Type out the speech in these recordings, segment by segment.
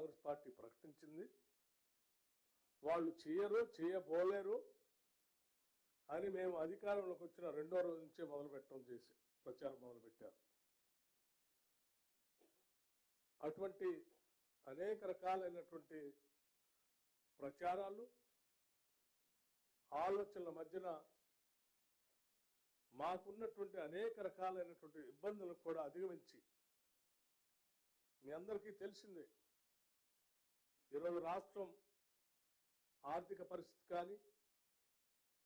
Congress party ప్రకటించింది. వాళ్ళు చేయరు చేయబోలేరు అని మేము అధికారంలోకి వచ్చిన రెండో రోజు నుంచే మొదలు పెట్టడం చేసి ప్రచారం మొదలుపెట్టారు. అటువంటి అనేక రకాలైనటువంటి ప్రచారాలు ఆలోచనల మధ్యన మాకున్నటువంటి అనేక రకాలైనటువంటి ఇబ్బందులను కూడా అధిగమించి మీ అందరికీ తెలిసిందే. ఈరోజు రాష్ట్రం ఆర్థిక పరిస్థితి కానీ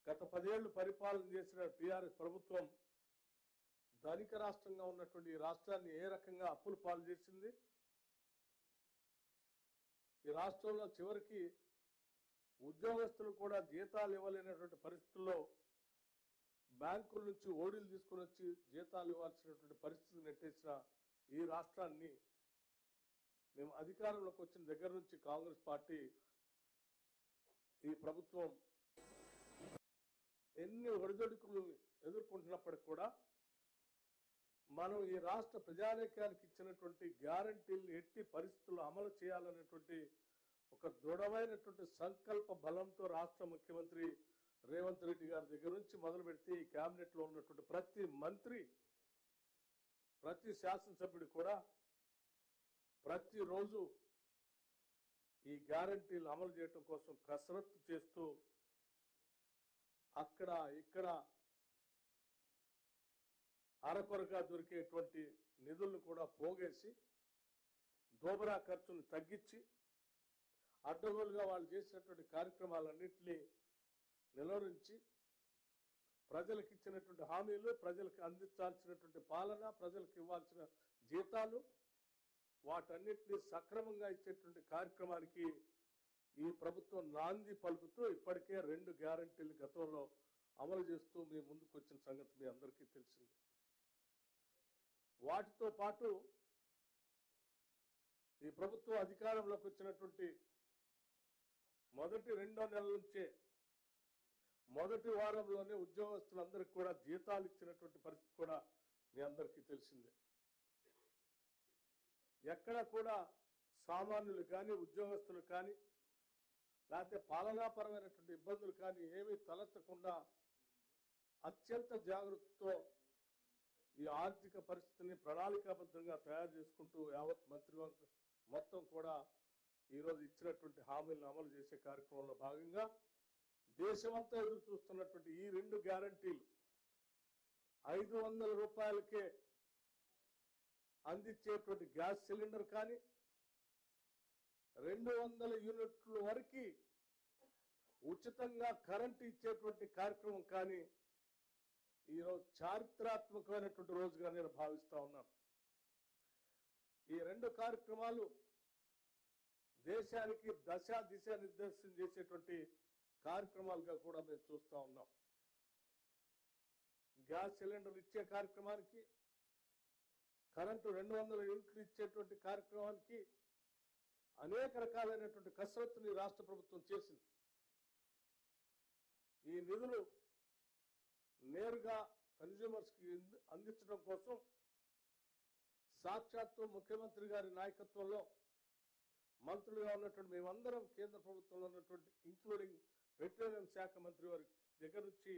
గత పదేళ్ళు పరిపాలన చేసిన టీఆర్ఎస్ ప్రభుత్వం ధనిక రాష్ట్రంగా ఉన్నటువంటి ఈ రాష్ట్రాన్ని ఏ రకంగా అప్పులు పాలు చేసింది? ఈ రాష్ట్రంలో చివరికి ఉద్యోగస్తులు కూడా జీతాలు ఇవ్వలేనటువంటి పరిస్థితుల్లో బ్యాంకుల నుంచి ఓడీలు తీసుకుని వచ్చి జీతాలు ఇవ్వాల్సినటువంటి పరిస్థితి నెట్టేసిన ఈ రాష్ట్రాన్ని మేము అధికారంలోకి వచ్చిన దగ్గర నుంచి కాంగ్రెస్ పార్టీ ఈ ప్రభుత్వం ఎన్ని ఒడిదొడుకులు ఎదుర్కొంటున్నప్పటికి కూడా మనం ఈ రాష్ట్ర ప్రజానీకానికి ఇచ్చినటువంటి గ్యారంటీలు ఎట్టి పరిస్థితుల్లో అమలు చేయాలనేటువంటి ఒక దృఢమైనటువంటి సంకల్ప బలంతో రాష్ట్ర ముఖ్యమంత్రి రేవంత్ రెడ్డి గారి దగ్గర నుంచి మొదలు పెడితే ఈ క్యాబినెట్లో ఉన్నటువంటి ప్రతి మంత్రి ప్రతి శాసనసభ్యుడు కూడా ప్రతిరోజు ఈ గ్యారంటీలు అమలు చేయటం కోసం కసరత్తు చేస్తూ అక్కడ ఇక్కడ అరకొరగా దొరికేటువంటి నిధులను కూడా పోగేసి దోబరా ఖర్చును తగ్గించి అడ్డగోలుగా వాళ్ళు చేసినటువంటి కార్యక్రమాలన్నింటినీ నిలవరించి ప్రజలకు ఇచ్చినటువంటి హామీలు ప్రజలకు అందించాల్సినటువంటి పాలన ప్రజలకు ఇవ్వాల్సిన జీతాలు వాటన్నిటిని సక్రమంగా ఇచ్చేటువంటి కార్యక్రమానికి ఈ ప్రభుత్వం నాంది పలుకుతూ ఇప్పటికే రెండు గ్యారంటీలు గతంలో అమలు చేస్తూ మీ ముందుకు వచ్చిన సంగతి మీ అందరికీ తెలిసింది. వాటితో పాటు ఈ ప్రభుత్వం అధికారంలోకి వచ్చినటువంటి మొదటి రెండో నెలల నుంచే మొదటి వారంలోనే ఉద్యోగస్తులందరికీ కూడా జీతాలు ఇచ్చినటువంటి పరిస్థితి కూడా మీ అందరికీ తెలిసిందే. ఎక్కడ కూడా సామాన్యులు కానీ ఉద్యోగస్తులు కానీ లేకపోతే పాలనాపరమైనటువంటి ఇబ్బందులు కానీ ఏమీ తలెత్తకుండా అత్యంత జాగ్రత్తతో ఈ ఆర్థిక పరిస్థితిని ప్రణాళికాబద్ధంగా తయారు చేసుకుంటూ యావత్ మంత్రివర్గం మొత్తం కూడా ఈరోజు ఇచ్చినటువంటి హామీలను అమలు చేసే కార్యక్రమంలో భాగంగా దేశమంతా ఎదురు చూస్తున్నటువంటి ఈ రెండు గ్యారంటీలు ఐదు వందల రూపాయలకే అందించేటువంటి గ్యాస్ సిలిండర్ కానీ రెండు వందల యూనిట్ల వరకు ఉచితంగా కరెంట్ ఇచ్చేటువంటి కార్యక్రమం కానీ ఈరోజు చారిత్రాత్మకమైనటువంటి రోజుగా నేను భావిస్తూ ఉన్నాను. ఈ రెండు కార్యక్రమాలు దేశానికి దశ దిశ నిర్దేశం చేసేటువంటి కార్యక్రమాలుగా కూడా మేము చూస్తూ ఉన్నాం. గ్యాస్ సిలిండర్ ఇచ్చే కార్యక్రమానికి కరెంటు రెండు వందల యూనిట్లు ఇచ్చేటువంటి కార్యక్రమానికి అనేక రకాలైనటువంటి కసరత్తుని రాష్ట్ర ప్రభుత్వం చేసింది. ఈ నిధులు నేరుగా కన్జ్యూమర్స్కి అంది- అందించడం కోసం సాక్షాత్తు ముఖ్యమంత్రి గారి నాయకత్వంలో మంత్రులుగా ఉన్నటువంటి మేమందరం కేంద్ర ప్రభుత్వంలో ఉన్నటువంటి ఇంక్లూడింగ్ పెట్రోలియం శాఖ మంత్రి వారి దగ్గర నుంచి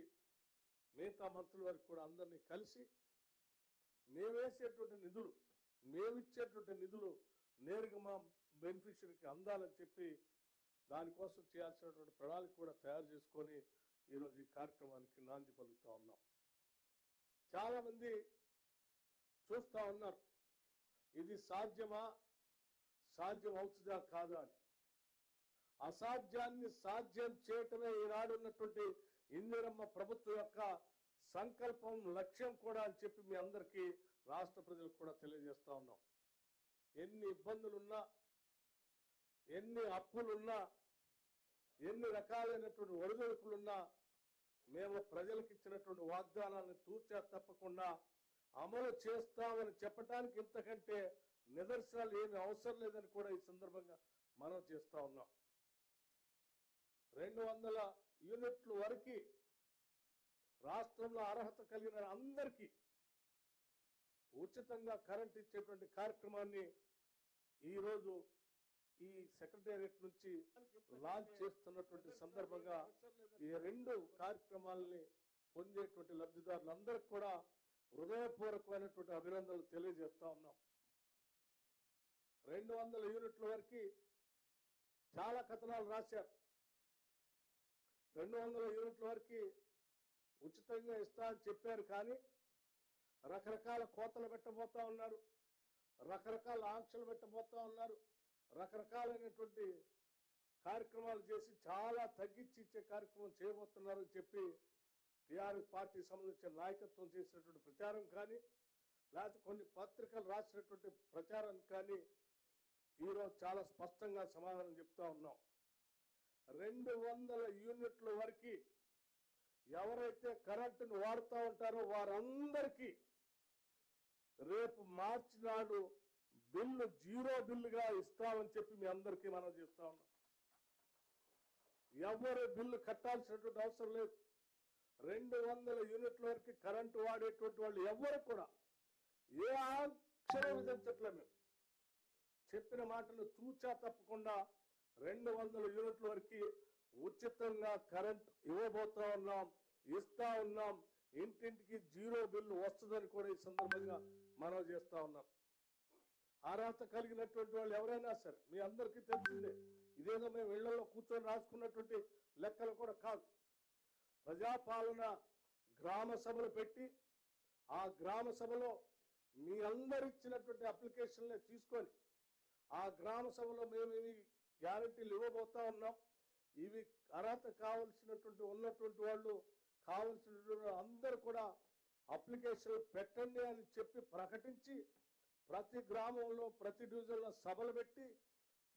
మిగతా మంత్రుల వరకు కూడా అందరినీ కలిసి మేమేసేటువంటి నిధులు మేమిచ్చేటువంటి నిధులు నేరుగా మా బెనిఫిషరీకి అందాలని చెప్పి దానికోసం చేయాల్సినటువంటి ప్రణాళిక కూడా తయారు చేసుకొని ఈరోజు ఈ కార్యక్రమానికి నాంది పలుకుతా ఉన్నాం. చాలామంది చూస్తూ ఉన్నారు ఇది సాధ్యమా సాధ్యం అవుతుందా కాదా అని. అసాధ్యాన్ని సాధ్యం చేయటమే ఈనాడున్నటువంటి ఇందిరమ్మ ప్రభుత్వం యొక్క సంకల్పం లక్ష్యం కూడా అని చెప్పి మీ అందరికీ రాష్ట్ర ప్రజలకు కూడా తెలియజేస్తా ఉన్నాం. ఎన్ని ఇబ్బందులున్నా ఎన్ని అప్పులున్నా ఎన్ని రకాలైనటువంటి ఒడిదొడుకులున్నా మేము ప్రజలకు ఇచ్చినటువంటి వాగ్దానాలను తూచా తప్పకుండా అమలు చేస్తామని చెప్పటానికి ఇంతకంటే నిదర్శనాలు ఏమి అవసరం లేదని కూడా ఈ సందర్భంగా మనం చేస్తా ఉన్నాం. రెండు వందల యూనిట్ల వరకు రాష్ట్రంలో అర్హత కలిగిన అందరికీ ఉచితంగా కరెంట్ ఇచ్చేటువంటి కార్యక్రమాన్ని ఈరోజు ఈ సెక్రటేరియట్ నుంచి లాంచ్ చేస్తున్నటువంటి సందర్భంగా ఈ రెండు కార్యక్రమాలని పొందేటువంటి లబ్ధిదారులందరికీ కూడా హృదయపూర్వకమైనటువంటి అభినందనలు తెలియజేస్తా ఉన్నాం. రెండు వందల యూనిట్ల వరకు చాలా కథనాలు రాశారు. రెండు వందల యూనిట్ల వరకు ఉచితంగా ఇస్తా అని చెప్పారు కానీ రకరకాల కోతలు పెట్టబోతా ఉన్నారు రకరకాల ఆంక్షలు పెట్టబోతా ఉన్నారు రకరకాలైనటువంటి కార్యక్రమాలు చేసి చాలా తగ్గించి ఇచ్చే కార్యక్రమం చేయబోతున్నారని చెప్పి టీఆర్ఎస్ పార్టీ సంబంధించిన నాయకత్వం చేసినటువంటి ప్రచారం కానీ లేకపోతే కొన్ని పత్రికలు రాసినటువంటి ప్రచారం కానీ ఈరోజు చాలా స్పష్టంగా సమాధానం చెప్తా ఉన్నాం. రెండు వందల యూనిట్ల వరకు ఎవరైతే కరెంటును వాడుతూ ఉంటారో వారందరికీ రేపు మార్చి నాడు బిల్లు జీరో బిల్లుగా ఇస్తామని చెప్పి మీ అందరికీ మనం చేస్తా ఉన్నాం. ఎవరు బిల్లు కట్టాల్సినటువంటి అవసరం లేదు. రెండు వందల యూనిట్ల వరకు కరెంటు వాడేటువంటి వాళ్ళు ఎవరు కూడా ఏ అక్షరం విధించట్లే మేము. చెప్పిన మాటలు తూచా తప్పకుండా రెండు వందల యూనిట్ల వరకు ఉచితంగా కరెంట్ ఇవ్వబోతా ఉన్నాం ఇస్తా ఉన్నాం. ఇంటింటికి జీరో బిల్లు వస్తుందని కూడా ఈ సందర్భంగా మనం చేస్తా ఉన్నాం. అర్హత కలిగినటువంటి వాళ్ళు ఎవరైనా సరే మీ అందరికీ తెలిసిందే ఇదేదో మేము ఇళ్ళలో కూర్చొని రాసుకున్నటువంటి లెక్కలు కూడా కాదు. ప్రజాపాలన గ్రామ సభలు పెట్టి ఆ గ్రామ సభలో మీ అందరిచ్చినటువంటి అప్లికేషన్లే తీసుకొని ఆ గ్రామ సభలో మేము ఇవి గ్యారంటీలు ఇవ్వబోతా ఉన్నాం. ఇవి అర్హత కావలసినటువంటి ఉన్నటువంటి వాళ్ళు కావలసినటువంటి అందరూ కూడా అప్లికేషన్లు పెట్టండి అని చెప్పి ప్రకటించి ప్రతి గ్రామంలో ప్రతి డివిజన్లో సభలు పెట్టి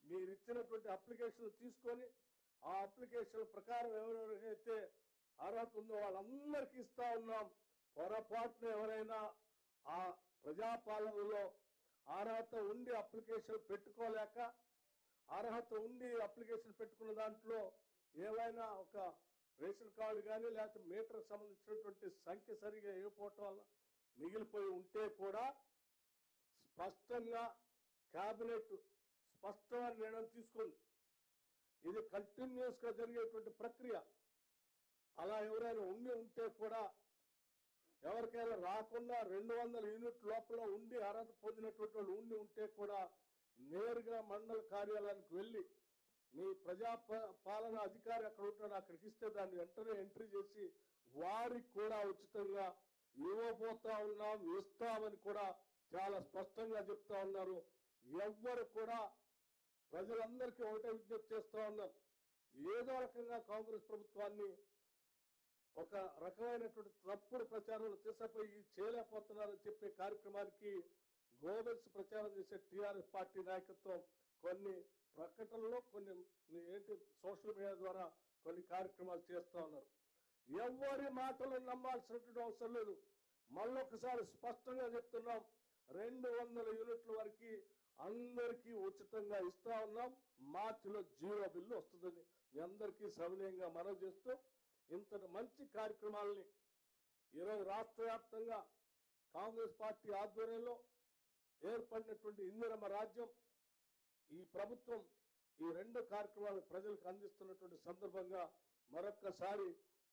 మీరు ఇచ్చినటువంటి అప్లికేషన్లు తీసుకొని ఆ అప్లికేషన్ ప్రకారం ఎవరెవరికైతే అర్హత ఉందో వాళ్ళందరికీ ఇస్తా ఉన్నాం. పొరపాటున ఎవరైనా ఆ ప్రజాపాలనలో అర్హత ఉండి అప్లికేషన్ పెట్టుకోలేక అర్హత ఉండి అప్లికేషన్ పెట్టుకున్న దాంట్లో ఏవైనా ఒక రేషన్ కార్డు కానీ లేకపోతే మీటర్కి సంబంధించినటువంటి సంఖ్య సరిగా ఇవ్వకపోవటం వల్ల మిగిలిపోయి ఉంటే కూడా స్పష్టంగా కేబినెట్ స్పష్టమైన నిర్ణయం తీసుకుంది ఇది కంటిన్యూస్గా జరిగేటువంటి ప్రక్రియ. అలా ఎవరైనా ఉండి ఉంటే కూడా ఎవరికైనా రాకుండా రెండు వందల యూనిట్ లోపల ఉండి అర్హత పొందినటువంటి వాళ్ళు ఉండి ఉంటే కూడా నేరుగా మండల కార్యాలయానికి వెళ్ళి మీ ప్రజా పాలన అధికారి అక్కడ ఉంటాడు అక్కడికి ఇస్తే దాన్ని వెంటనే ఎంట్రీ చేసి వారికి కూడా ఉచితంగా ఇవ్వబోతా ఉన్నాం ఇస్తామని కూడా చాలా స్పష్టంగా చెప్తా ఉన్నారు. ఎవ్వరు కూడా ప్రజలందరికీ ఒకటే విజ్ఞప్తి చేస్తా ఉన్నారు. ఏదో రకంగా కాంగ్రెస్ ప్రభుత్వాన్ని ఒక రకమైనటువంటి తప్పుడు ప్రచారాలు తీసుకుపోయి చేయలేకపోతున్నారని చెప్పే కార్యక్రమానికి గోమెన్స్ ప్రచారం చేసే టీఆర్ఎస్ పార్టీ నాయకత్వం కొన్ని ప్రకటనలో కొన్ని ఏంటి సోషల్ మీడియా ద్వారా కొన్ని కార్యక్రమాలు చేస్తూ ఉన్నారు. ఎవరి మాటలు నమ్మాల్సినటువంటి అవసరం లేదు. మళ్ళొకసారి స్పష్టంగా చెప్తున్నాం. రెండు వందల యూనిట్ల వరకు అందరికీ ఉచితంగా ఇస్తా ఉన్నాం. మార్చిలో జీరో బిల్లు వస్తుందని మీ అందరికీ సవినయంగా మనవి చేస్తూ ఇంతటి మంచి కార్యక్రమాలని ఈరోజు రాష్ట్ర వ్యాప్తంగా కాంగ్రెస్ పార్టీ ఆధ్వర్యంలో ఏర్పడినటువంటి ఇందిరమ్మ రాజ్యం ఈ ప్రభుత్వం ఈ రెండు కార్యక్రమాలు ప్రజలకు అందిస్తున్నటువంటి సందర్భంగా మరొక్కసారి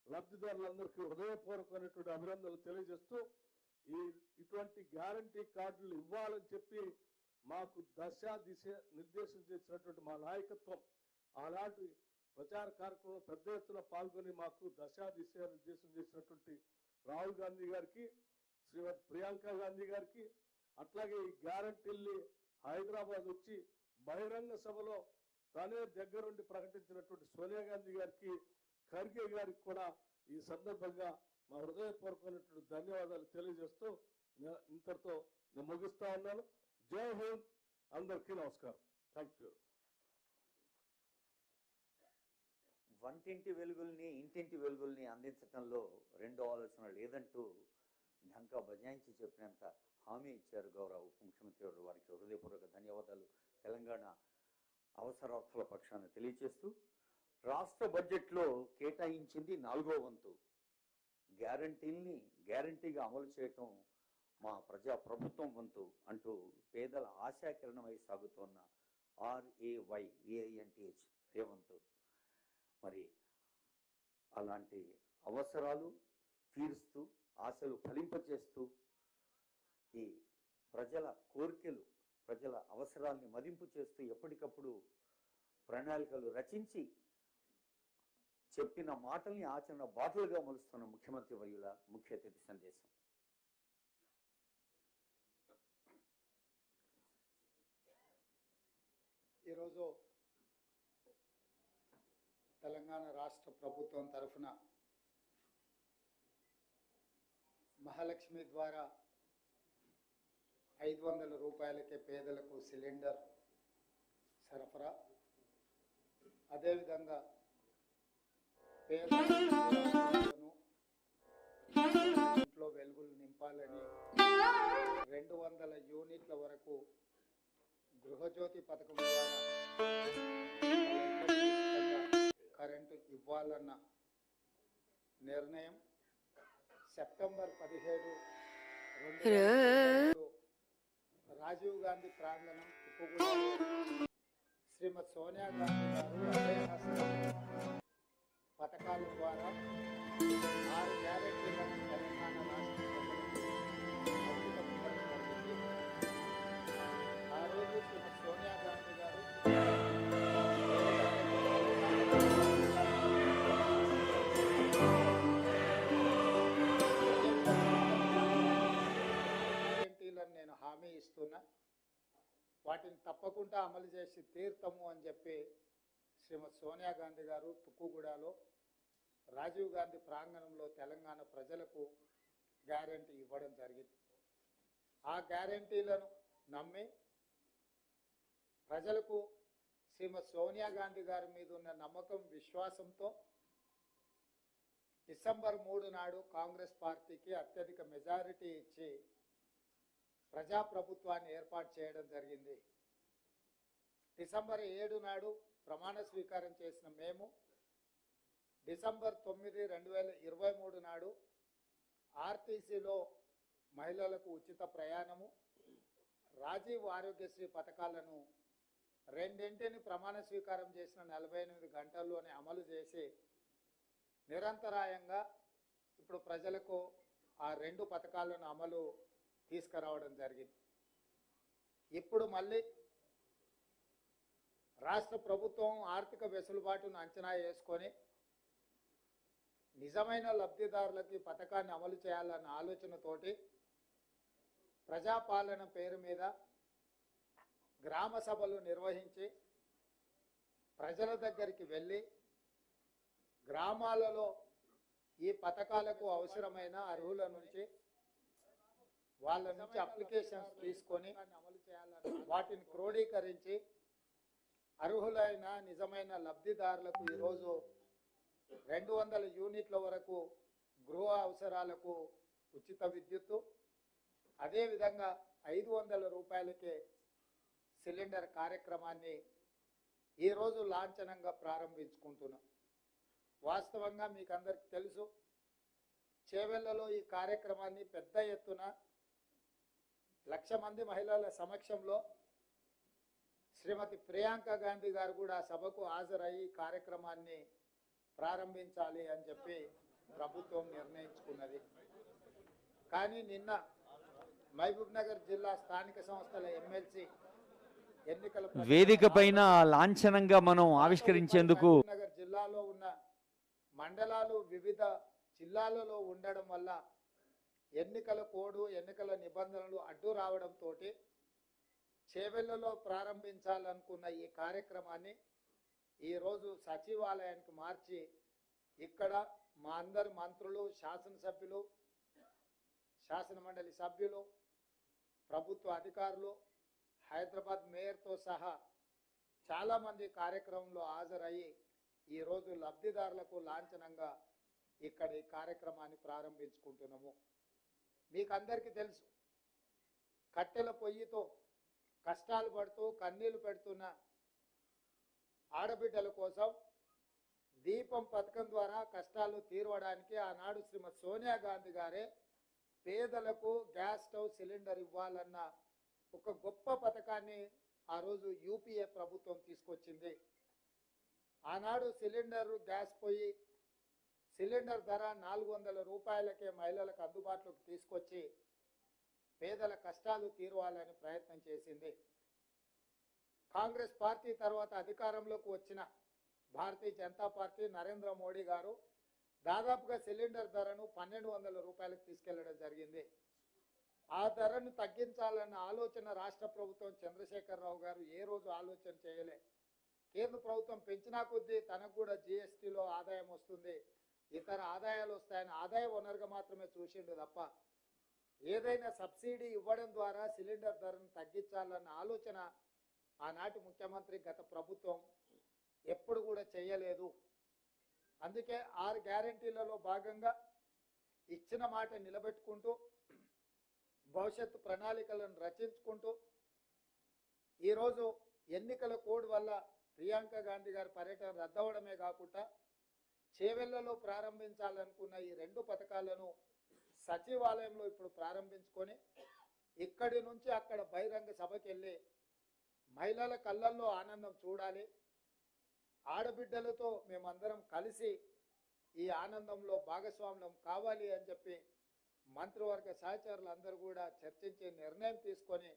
లబ్ధిదారులందరికీ హృదయపూర్వకమైనటువంటి అభినందనలు తెలియజేస్తూ ఈ ఇటువంటి గ్యారంటీ కార్డులు ఇవ్వాలని చెప్పి మాకు దశ దిశ నిర్దేశం చేసినటువంటి మా నాయకత్వం ఆనాటి ప్రచార కార్యక్రమంలో పెద్ద ఎత్తున పాల్గొని మాకు దశ దిశ నిర్దేశం చేసినటువంటి రాహుల్ గాంధీ గారికి శ్రీమతి ప్రియాంక గాంధీ గారికి అట్లాగే ఈ గ్యారంటీల్ని హైదరాబాద్ వచ్చి బహిరంగ సభలో తనే దగ్గరుండి ప్రకటించినటువంటి సోనియా గాంధీ గారికి ఖర్గే గారికి కూడా ఈ సందర్భంగా మా హృదయపూర్వకమైనటువంటి ధన్యవాదాలు తెలియజేస్తూ ఇంతటితో నేను ముగిస్తా ఉన్నాను. జై హింద్. అందరికీ నమస్కారం. Thank you. వంటింటి వెలుగుల్ని ఇంటింటి వెలుగుల్ని అందించటంలో రెండో ఆలోచన లేదంటూ ఢంకా బజాయించి చెప్పినంత హామీ ఇచ్చారు గౌరవ ఉప ముఖ్యమంత్రి గారు. వారికి హృదయపూర్వక ధన్యవాదాలు. తెలంగాణ అవసరార్థుల పక్షాన తెలియజేస్తూ రాష్ట్ర బడ్జెట్లో కేటాయించింది నాలుగో వంతు. గ్యారంటీల్ని గ్యారంటీగా అమలు చేయటం మా ప్రజా ప్రభుత్వం వంతు అంటూ పేదల ఆశాకిరణమై సాగుతోన్న ఆర్ఏవై విఐఎన్టీహెచ్ రేవంత్. మరి అలాంటి అవసరాలు తీరుస్తూ ఆశలు ఫలింపచేస్తూ ఈ ప్రజల కోరికలు ప్రజల అవసరాల్ని మదింపు చేస్తూ ఎప్పటికప్పుడు ప్రణాళికలు రచించి చెప్పిన మాటల్ని ఆచరణ బాటలుగా మలుస్తున్న ముఖ్యమంత్రి వర్యుల ముఖ్య అతిథి సందేశం. ఈరోజు తెలంగాణ రాష్ట్ర ప్రభుత్వం తరఫున మహాలక్ష్మి ద్వారా ఐదు వందల రూపాయలకే పేదలకు సిలిండర్ సరఫరా. అదేవిధంగా పేదలను ఇంట్లో వెలుగులు నింపాలని రెండు వందల యూనిట్ల వరకు గృహజ్యోతి పథకం ద్వారా కరెంటు ఇవ్వాలన్న నిర్ణయం సెప్టెంబర్ పదిహేడు రెండు వేల ఇరవై రెండు రాజీవ్ గాంధీ ప్రాంగణం తుక్కుగూడలో శ్రీమతి సోనియా గాంధీ గారు అభయహస్తం పథకాల ద్వారా ఆరు గ్యారెంటీలను తెలంగాణ రాష్ట్ర ప్రజలకు అంకితం ఇవ్వడం జరిగింది ఆ రోజు శ్రీమతి సోనియా గాంధీ వాటిని తప్పకుండా అమలు చేసి తీర్థము అని చెప్పి శ్రీమతి సోనియా గాంధీ గారు తుక్కుగూడలో రాజీవ్ గాంధీ ప్రాంగణంలో తెలంగాణ ప్రజలకు గ్యారెంటీ ఇవ్వడం జరిగింది. ఆ గ్యారెంటీలను నమ్మి ప్రజలకు శ్రీమతి సోనియా గాంధీ గారి మీద ఉన్న నమ్మకం విశ్వాసంతో డిసెంబర్ మూడు నాడు కాంగ్రెస్ పార్టీకి అత్యధిక మెజారిటీ ఇచ్చి ప్రజాప్రభుత్వాన్ని ఏర్పాటు చేయడం జరిగింది. డిసెంబర్ ఏడు నాడు ప్రమాణ స్వీకారం చేసిన మేము డిసెంబర్ తొమ్మిది రెండు వేల ఇరవై మూడు నాడు ఆర్టీసీలో మహిళలకు ఉచిత ప్రయాణము రాజీవ్ ఆరోగ్యశ్రీ పథకాలను రెండింటిని ప్రమాణ స్వీకారం చేసిన నలభై ఎనిమిది గంటల్లోనే అమలు చేసి నిరంతరాయంగా ఇప్పుడు ప్రజలకు ఆ రెండు పథకాలను అమలు తీసుకురావడం జరిగింది. ఇప్పుడు మళ్ళీ రాష్ట్ర ప్రభుత్వం ఆర్థిక వెసులుబాటును అంచనా వేసుకొని నిజమైన లబ్ధిదారులకి పథకాన్ని అమలు చేయాలన్న ఆలోచనతోటి ప్రజాపాలన పేరు మీద గ్రామ సభలు నిర్వహించి ప్రజల దగ్గరికి వెళ్ళి గ్రామాలలో ఈ పథకాలకు అవసరమైన అర్హుల నుంచి వాళ్ళ నుంచి అప్లికేషన్స్ తీసుకొని వాటిని క్రోడీకరించి అర్హులైన నిజమైన లబ్ధిదారులకు ఈరోజు రెండు వందల యూనిట్ల వరకు గృహ అవసరాలకు ఉచిత విద్యుత్తు అదేవిధంగా ఐదు వందల రూపాయలకే సిలిండర్ కార్యక్రమాన్ని ఈరోజు లాంఛనంగా ప్రారంభించుకుంటున్నాం. వాస్తవంగా మీకు అందరికి తెలుసు చేవెళ్ళలో ఈ కార్యక్రమాన్ని పెద్ద ఎత్తున లక్ష మంది మహిళల సమక్షంలో శ్రీమతి ప్రియాంక గాంధీ గారు కూడా సభకు హాజరయ్యి కార్యక్రమాన్ని ప్రారంభించాలి అని చెప్పి ప్రభుత్వం నిర్ణయించుకున్నది. కానీ నిన్న మహబూబ్ నగర్ జిల్లా స్థానిక సంస్థల ఎమ్మెల్సీ ఎన్నికల వేదిక పైన లాంఛనంగా మనం ఆవిష్కరించేందుకు నగర్ జిల్లాలో ఉన్న మండలాలు వివిధ జిల్లాలలో ఉండడం వల్ల ఎన్నికల కోడ్ ఎన్నికల నిబంధనలు అడ్డు రావడంతో చేవెళ్ళలో ప్రారంభించాలనుకున్న ఈ కార్యక్రమాన్ని ఈరోజు సచివాలయానికి మార్చి ఇక్కడ మా అందరి మంత్రులు శాసనసభ్యులు శాసన మండలి సభ్యులు ప్రభుత్వ అధికారులు హైదరాబాద్ మేయర్తో సహా చాలామంది కార్యక్రమంలో హాజరయ్యి ఈరోజు లబ్ధిదారులకు లాంఛనంగా ఇక్కడ ఈ కార్యక్రమాన్ని ప్రారంభించుకుంటున్నాము. మీకు అందరికీ తెలుసు. కట్టెల పొయ్యితో కష్టాలు పడుతూ కన్నీళ్ళు పెడుతున్న ఆడబిడ్డల కోసం దీపం పథకం ద్వారా కష్టాలు తీరవడానికి ఆనాడు శ్రీమతి సోనియా గాంధీ గారే పేదలకు గ్యాస్ స్టవ్ సిలిండర్ ఇవ్వాలన్న ఒక గొప్ప పథకాన్ని ఆ రోజు యూపీఏ ప్రభుత్వం తీసుకొచ్చింది. ఆనాడు సిలిండర్ గ్యాస్ పొయ్యి సిలిండర్ ధర నాలుగు వందల రూపాయలకే మహిళలకు అందుబాటులోకి తీసుకొచ్చి పేదల కష్టాలు తీరవాలని ప్రయత్నం చేసింది. కాంగ్రెస్ పార్టీ తర్వాత అధికారంలోకి వచ్చిన భారతీయ జనతా పార్టీ నరేంద్ర మోడీ గారు దాదాపుగా సిలిండర్ ధరను పన్నెండు వందల రూపాయలకు తీసుకెళ్ళడం జరిగింది. ఆ ధరను తగ్గించాలన్న ఆలోచన రాష్ట్ర ప్రభుత్వం చంద్రశేఖరరావు గారు ఏ రోజు ఆలోచన చేయలే. కేంద్ర ప్రభుత్వం పెంచినా కొద్దీ తనకు కూడా జిఎస్టీలో ఆదాయం వస్తుంది. ఇతర ఆదాయాలు వస్తాయని ఆదాయ వనరుగా మాత్రమే చూసిండు తప్ప ఏదైనా సబ్సిడీ ఇవ్వడం ద్వారా సిలిండర్ ధరను తగ్గించాలన్న ఆలోచన ఆనాటి ముఖ్యమంత్రి గత ప్రభుత్వం ఎప్పుడు కూడా చేయలేదు. అందుకే ఆరు గ్యారంటీలలో భాగంగా ఇచ్చిన మాట నిలబెట్టుకుంటూ భవిష్యత్తు ప్రణాళికలను రచించుకుంటూ ఈరోజు ఎన్నికల కోడ్ వల్ల ప్రియాంక గాంధీ గారి పర్యటన రద్దవడమే కాకుండా చేవెళ్ళలో ప్రారంభించాలనుకున్న ఈ రెండు పథకాలను సచివాలయంలో ఇప్పుడు ప్రారంభించుకొని ఇక్కడి నుంచి అక్కడ బహిరంగ సభకి వెళ్ళి మహిళల కళ్ళల్లో ఆనందం చూడాలి. ఆడబిడ్డలతో మేమందరం కలిసి ఈ ఆనందంలో భాగస్వామ్యం కావాలి అని చెప్పి మంత్రివర్గ సహచరులు అందరూ కూడా చర్చించి నిర్ణయం తీసుకొని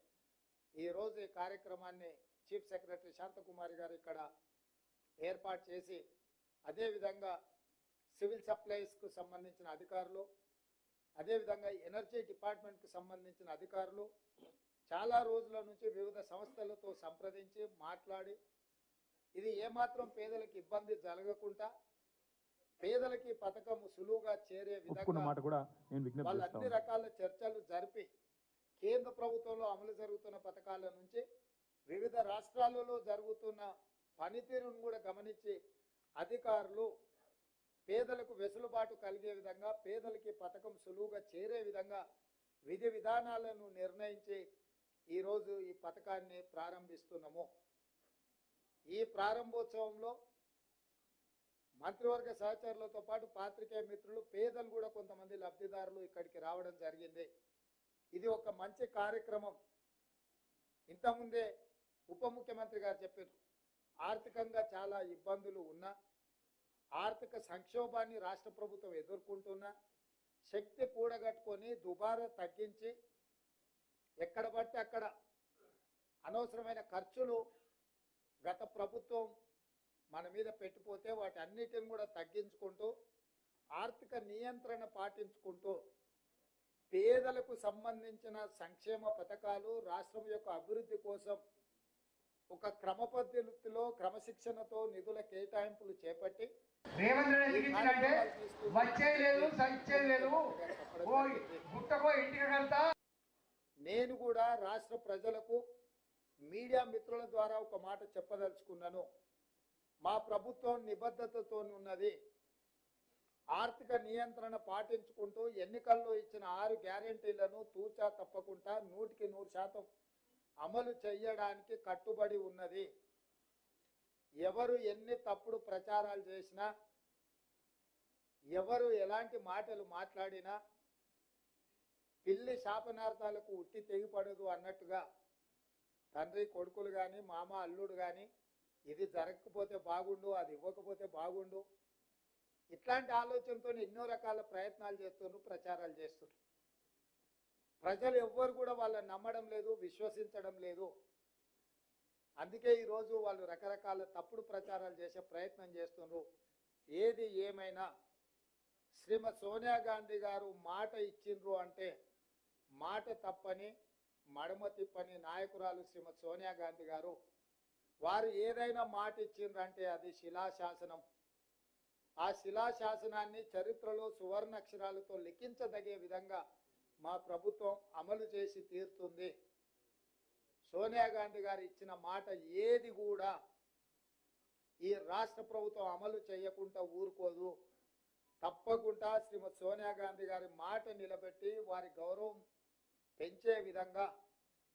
ఈరోజు ఈ కార్యక్రమాన్ని చీఫ్ సెక్రటరీ శాంతకుమారి గారు ఇక్కడ ఏర్పాటు చేసి అదేవిధంగా సివిల్ సప్లైస్కు సంబంధించిన అధికారులు అదేవిధంగా ఎనర్జీ డిపార్ట్మెంట్కి సంబంధించిన అధికారులు చాలా రోజుల నుంచి వివిధ సంస్థలతో సంప్రదించి మాట్లాడి ఇది ఏమాత్రం పేదలకు ఇబ్బంది జరగకుండా పేదలకి పథకం సులువుగా చేరే విధంగా వాళ్ళు అన్ని. రకాల చర్చలు జరిపి కేంద్ర ప్రభుత్వంలో అమలు జరుగుతున్న పథకాల నుంచి వివిధ రాష్ట్రాలలో జరుగుతున్న పనితీరును కూడా గమనించి అధికారులు పేదలకు వెసులుబాటు కలిగే విధంగా పేదలకి పథకం సులువుగా చేరే విధంగా విధి విధానాలను నిర్ణయించి ఈరోజు ఈ పథకాన్ని ప్రారంభిస్తున్నాము. ఈ ప్రారంభోత్సవంలో మంత్రివర్గ సహచరులతో పాటు పాత్రికేయ మిత్రులు పేదలు కూడా కొంతమంది లబ్ధిదారులు ఇక్కడికి రావడం జరిగింది. ఇది ఒక మంచి కార్యక్రమం. ఇంతకుముందే ఉప ముఖ్యమంత్రి గారు చెప్పారు ఆర్థికంగా చాలా ఇబ్బందులు ఉన్నా ఆర్థిక సంక్షోభాన్ని రాష్ట్ర ప్రభుత్వం ఎదుర్కొంటున్నా శక్తి కూడగట్టుకొని దుబారా తగ్గించి ఎక్కడ పడితే అక్కడ అనవసరమైన ఖర్చులు గత ప్రభుత్వం మన మీద పెట్టిపోతే వాటి అన్నిటిని కూడా తగ్గించుకుంటూ ఆర్థిక నియంత్రణ పాటించుకుంటూ పేదలకు సంబంధించిన సంక్షేమ పథకాలు రాష్ట్రం యొక్క అభివృద్ధి కోసం ఒక క్రమ పద్ధతిలో క్రమశిక్షణతో నిధుల కేటాయింపులు చేపట్టి రేవంత్ రెడ్డి ఎందుకు ఇచ్చిందంటే లేదు సచ్చే లేదు. ఓ గుట్టకో ఇంటికి వెళ్తా నేను కూడా రాష్ట్ర ప్రజలకు మీడియా మిత్రుల ద్వారా ఒక మాట చెప్పదలుచుకున్నాను. మా ప్రభుత్వం నిబద్ధతతో ఉన్నది. ఆర్థిక నియంత్రణ పాటించుకుంటూ ఎన్నికల్లో ఇచ్చిన ఆరు గ్యారెంటీలను తూచా తప్పకుండా నూటికి నూరు శాతం అమలు చేయడానికి కట్టుబడి ఉన్నది. ఎవరు ఎన్ని తప్పుడు ప్రచారాలు చేసినా ఎవరు ఎలాంటి మాటలు మాట్లాడినా పిల్లి శాపనార్థాలకు ఉట్టి తెగిపడదు అన్నట్టుగా తండ్రి కొడుకులు కానీ మామ అల్లుడు కానీ ఇది జరగకపోతే బాగుండు అది ఇవ్వకపోతే బాగుండు ఇట్లాంటి ఆలోచనతో ఎన్నో రకాల ప్రయత్నాలు చేస్తున్నారు ప్రచారాలు చేస్తున్నారు ప్రజలు ఎవ్వరు కూడా వాళ్ళని నమ్మడం లేదు విశ్వసించడం లేదు. అందుకే ఈరోజు వాళ్ళు రకరకాల తప్పుడు ప్రచారాలు చేసే ప్రయత్నం చేస్తున్నారు ఏది ఏమైనా శ్రీమతి సోనియా గాంధీ గారు మాట ఇచ్చిండ్రు అంటే మాట తప్పని మడమ తిప్పని నాయకురాలు శ్రీమతి సోనియా గాంధీ గారు వారు ఏదైనా మాట ఇచ్చిండ్రంటే అది శిలాశాసనం. ఆ శిలాశాసనాన్ని చరిత్రలో సువర్ణ అక్షరాలతో లిఖించదగే విధంగా మా ప్రభుత్వం అమలు చేసి తీరుతుంది. సోనియా గాంధీ గారు ఇచ్చిన మాట ఏది కూడా ఈ రాష్ట్ర ప్రభుత్వం అమలు చేయకుండా ఊరుకోదు. తప్పకుండా శ్రీమతి సోనియా గాంధీ గారి మాట నిలబెట్టి వారి గౌరవం పెంచే విధంగా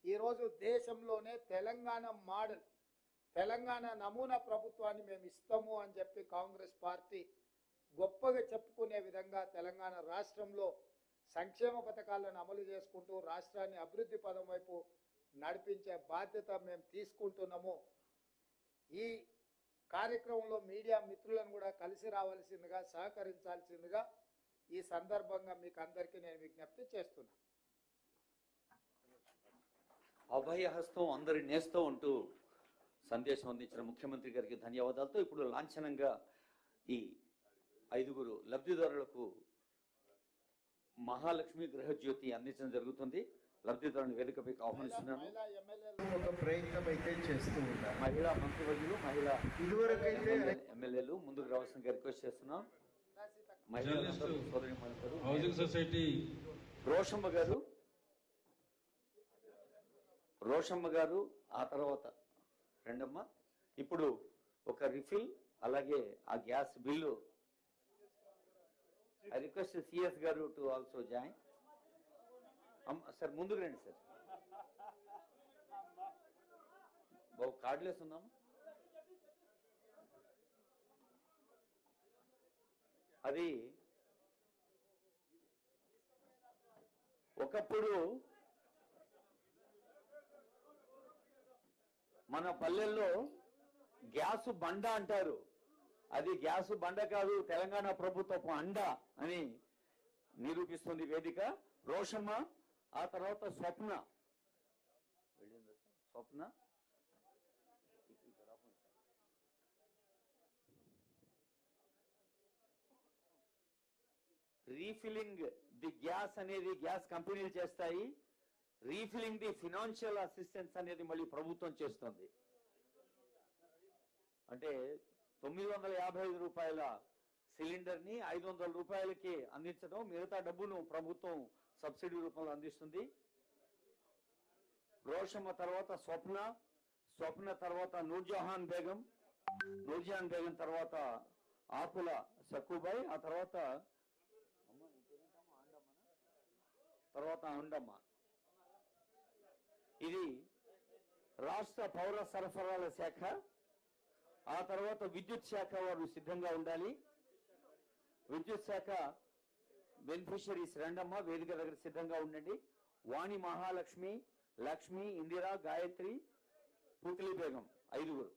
ఈరోజు దేశంలోనే తెలంగాణ మోడల్ తెలంగాణ నమూనా ప్రభుత్వాన్ని మేము ఇస్తాము అని చెప్పి కాంగ్రెస్ పార్టీ గొప్పగా చెప్పుకునే విధంగా తెలంగాణ రాష్ట్రంలో సంక్షేమ పథకాలను అమలు చేసుకుంటూ రాష్ట్రాన్ని అభివృద్ధి పదం వైపు నడిపించే బాధ్యత మేము తీసుకుంటున్నాము. ఈ కార్యక్రమంలో మీడియా మిత్రులను కూడా కలిసి రావాల్సిందిగా సహకరించాల్సిందిగా ఈ సందర్భంగా మీకు అందరికీ నేను విజ్ఞప్తి చేస్తున్నా. అభయహస్తం అందరి నేస్తూ ఉంటూ సందేశం అందించిన ముఖ్యమంత్రి గారికి ధన్యవాదాలతో ఇప్పుడు లాంఛనంగా ఈ ఐదుగురు లబ్ధిదారులకు మహాలక్ష్మి గృహజ్యోతి అందించడం జరుగుతుంది. లబ్ధిదారుని వేదికపైకి ఆహ్వానిస్తున్నాను మహిళా ఎమ్మెల్యేలు ఒక ప్రయత్నం అయితే చేస్తూ ఉన్నారు మహిళా మంత్రివర్యులు మహిళా ఇదివరకైతే ఎమ్మెల్యేలు ముందుకు రావాల్సిందిగా రిక్వెస్ట్ చేస్తున్నాం. హౌసింగ్ సొసైటీ రోషమ్మ గారు రోషమ్మ గారు ఆ తర్వాత రెండమ్మ. ఇప్పుడు ఒక రిఫిల్ అలాగే ఆ gas bill. I request CS గారు టు ఆల్సో జాయిన్. సార్ ముందుకు రండి సార్. బాబు కార్డులు వేస్తున్నాము అది ఒకప్పుడు మన పల్లెల్లో గ్యాస్ బండ అంటారు. అది గ్యాస్ బండ కాదు తెలంగాణ ప్రభుత్వపు అండ అని నిరూపిస్తుంది వేదిక. రోషమ్మ ఆ తర్వాత స్వప్న. వెళ్ళిందా sir? Swapna? Refilling the gas అనేది గ్యాస్ కంపెనీలు చేస్తాయి. రీఫిలింగ్ ది ఫినాన్షియల్ అసిస్టెన్స్ అనేది మళ్ళీ ప్రభుత్వం చేస్తుంది. అంటే తొమ్మిది వందల యాభై ఐదు రూపాయల సిలిండర్ని ఐదు వందల రూపాయలకి అందించడం మిగతా డబ్బును ప్రభుత్వం సబ్సిడీ రూపంలో అందిస్తుంది. రోషమ్మ తర్వాత స్వప్న స్వప్న తర్వాత నూర్జహాన్ బేగం నూర్జహాన్ బేగం తర్వాత ఆకుల సక్కుబాయ్ ఆ తర్వాత తర్వాత అండమ్మ ఇది రాష్ట్ర పౌర సరఫరాల శాఖ ఆ తర్వాత విద్యుత్ శాఖ వారు సిద్ధంగా ఉండాలి. విద్యుత్ శాఖ బెనిఫిషరీస్ రెండమ్మ వేదిక దగ్గర సిద్ధంగా ఉండండి. వాణి మహాలక్ష్మి లక్ష్మి ఇందిరా గాయత్రి పుత్లి బేగం ఐదుగురు.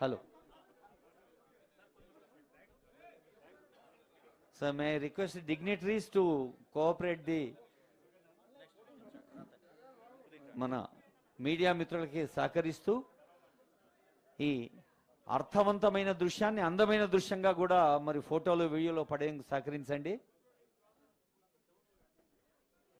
Hello. Sir may request dignitaries to cooperate the మన మీడియా మిత్రులకి సహకరిస్తూ ఈ అర్థవంతమైన దృశ్యాన్ని అందమైన దృశ్యంగా కూడా మరి ఫోటోలు వీడియోలో పడేందుకు సహకరించండి.